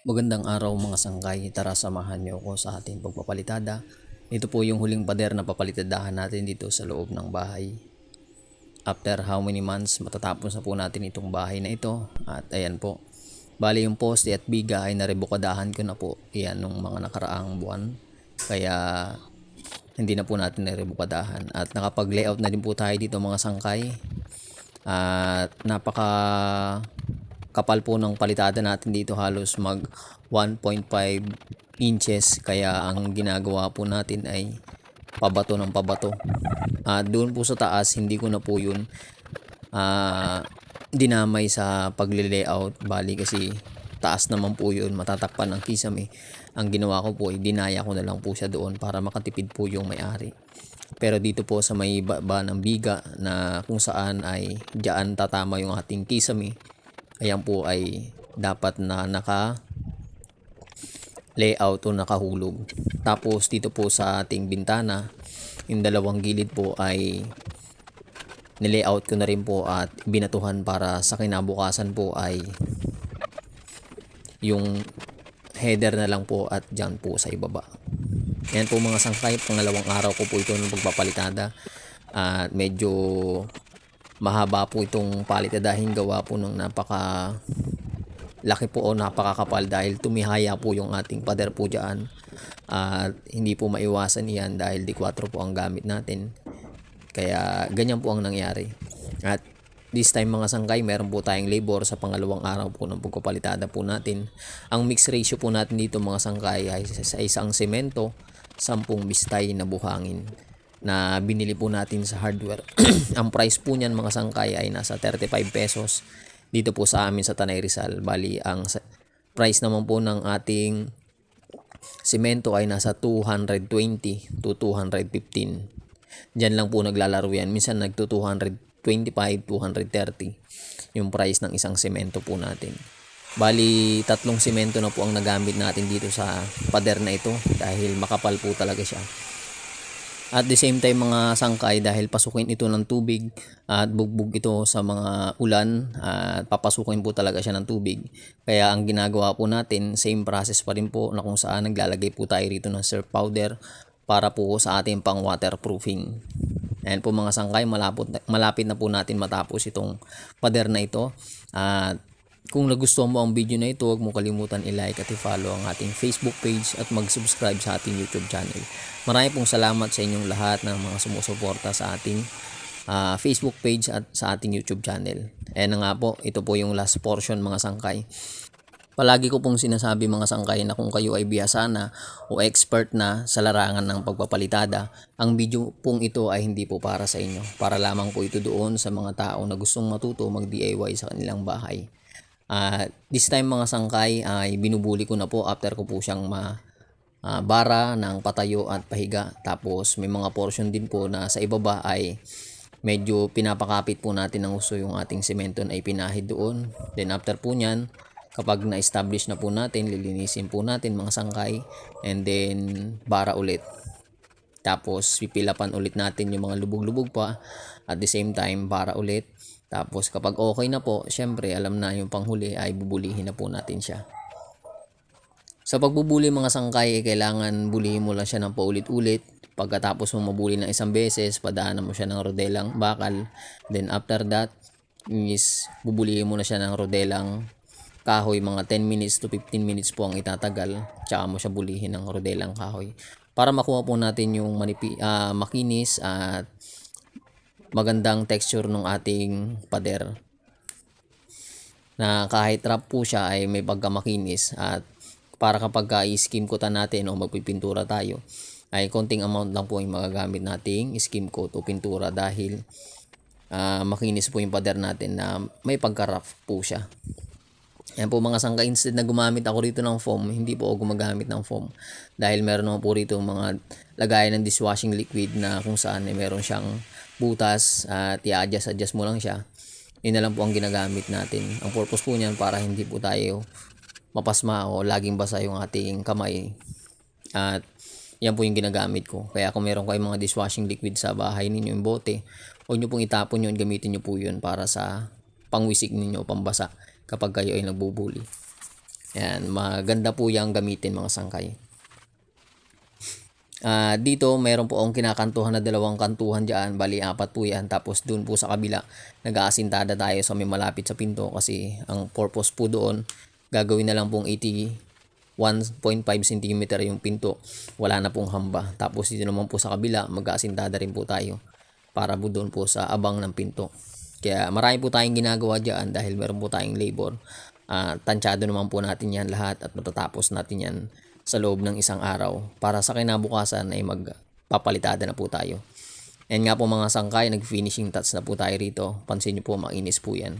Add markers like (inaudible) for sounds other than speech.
Magandang araw mga sangkay, tara samahan niyo ako sa ating pagpapalitada. Ito po yung huling pader na papalitadahan natin dito sa loob ng bahay. After how many months, matatapos na po natin itong bahay na ito. At ayan po, bali yung poste at biga ay narebukadahan ko na po. Iyan nung mga nakaraang buwan. Kaya hindi na po natin narebukadahan. At nakapag-layout na din po tayo dito mga sangkay. At napaka kapal po ng palitada natin dito halos mag 1.5 inches. Kaya ang ginagawa po natin ay pabato ng pabato. At doon po sa taas hindi ko na po yun ah, dinamay sa pagle-layout. Bali kasi taas naman po yun matatakpan ng kisame ang ginawa ko po ay dinaya ko na lang po siya doon para makatipid po yung may-ari. Pero dito po sa may baba ng biga na kung saan ay diyan tatama yung ating kisame ayan po ay dapat na naka layout o nakahulog. Tapos dito po sa ating bintana, yung dalawang gilid po ay nilayout ko na rin po at binatuhan para sa kinabukasan po ay yung header na lang po at dyan po sa ibaba. Yan po mga sangkay, pangalawang araw ko po ito ng pagpapalitada at medyo mahaba po itong palitadahin gawa po ng napaka laki po o napakakapal dahil tumihaya po yung ating pader po dyan. At hindi po maiwasan yan dahil D4 po ang gamit natin. Kaya ganyan po ang nangyari. At this time mga sangkay meron po tayong labor sa pangalawang araw po ng pagpapalitada po natin. Ang mix ratio po natin dito mga sangkay ay sa isang semento 10 bistay na buhangin na binili po natin sa hardware. (clears throat) ang price po niyan mga sangkay ay nasa 35 pesos dito po sa amin sa Tanay Rizal. Bali, ang price naman po ng ating simento ay nasa 220 to 215. Diyan lang po naglalaro yan. Minsan nagto 225, 230 yung price ng isang semento po natin. Bali, tatlong semento na po ang nagamit natin dito sa pader na ito dahil makapal po talaga siya. At the same time mga sangkay dahil pasukin ito ng tubig at bugbog ito sa mga ulan at papasukin po talaga siya ng tubig. Kaya ang ginagawa po natin same process pa rin po na kung saan naglalagay po tayo rito ng surf powder para po sa ating pang waterproofing. Ayan po mga sangkay malapit, malapit na po natin matapos itong pader na ito. At kung nagustuhan mo ang video na ito, huwag mo kalimutan i-like at i-follow ang ating Facebook page at mag-subscribe sa ating YouTube channel. Marami pong salamat sa inyong lahat ng mga sumusuporta sa ating ah, Facebook page at sa ating YouTube channel. Ayan na nga po, ito po yung last portion mga sangkay. Palagi ko pong sinasabi mga sangkay na kung kayo ay bihasa na o expert na sa larangan ng pagpapalitada, ang video pong ito ay hindi po para sa inyo. Para lamang po ito doon sa mga tao na gustong matuto mag-DIY sa kanilang bahay. At this time mga sangkay ay binubuli ko na po after ko po siyang ma ah, bara ng patayo at pahiga. Tapos may mga portion din po na sa ibaba ay medyo pinapakapit po natin ng uso yung ating semento na ipinahid doon. Then after po niyan, kapag na-establish na po natin, lilinisin po natin mga sangkay and then bara ulit. Tapos pipilapan ulit natin yung mga lubog-lubog pa at the same time para ulit. Tapos kapag okay na po, syempre alam na yung panghuli ay bubulihin na po natin siya. Sa pagbubuli mga sangkay, eh, kailangan bulihin mo lang siya ng paulit-ulit. Pagkatapos mo mabuli ng isang beses, padaanan mo siya ng rodelang bakal. Then after that, is bubulihin mo na siya ng rodelang kahoy. Mga 10 minutes to 15 minutes po ang itatagal. Tsaka mo siya bulihin ng rodelang kahoy. Para makuha po natin yung manipi, ah, makinis at magandang texture ng ating pader na kahit wrap po siya ay may pagkamakinis at para kapag ka i-skim coatan natin o magpipintura tayo ay konting amount lang po yung magagamit nating skim coat o pintura dahil ah, makinis po yung pader natin na may pagka-rough po siya. Yan po mga sangka, instead na gumamit ako rito ng foam, hindi po ako gumagamit ng foam. Dahil meron naman po rito mga lagayan ng dishwashing liquid na kung saan eh, meron siyang butas at i-adjust, adjust mo lang siya. Yun na lang po ang ginagamit natin. Ang purpose po niyan para hindi po tayo mapasma o laging basa yung ating kamay. At yan po yung ginagamit ko. Kaya kung meron kayong mga dishwashing liquid sa bahay ninyo, yung bote, huwag nyo pong itapon yun, gamitin nyo po yun para sa pangwisik ninyo, pambasa kapag kayo ay nagbubuli. Yan, maganda po yung gamitin mga sangkay. Ah, dito meron po akong kinakantuhan na dalawang kantuhan diyan, bali apat po 'yan. Tapos doon po sa kabila, nag-aasintada tayo sa may malapit sa pinto kasi ang purpose po doon, gagawin na lang pong 80 1.5 cm yung pinto. Wala na pong hamba. Tapos dito naman po sa kabila, mag-aasintada rin po tayo para po doon po sa abang ng pinto. Kaya marami po tayong ginagawa diyan dahil meron po tayong labor. Ah, tansyado naman po natin yan lahat at matatapos natin yan sa loob ng isang araw para sa kinabukasan ay magpapalitada na po tayo. And nga po mga sangkay, nag-finishing touch na po tayo rito. Pansin nyo po, mainis po yan.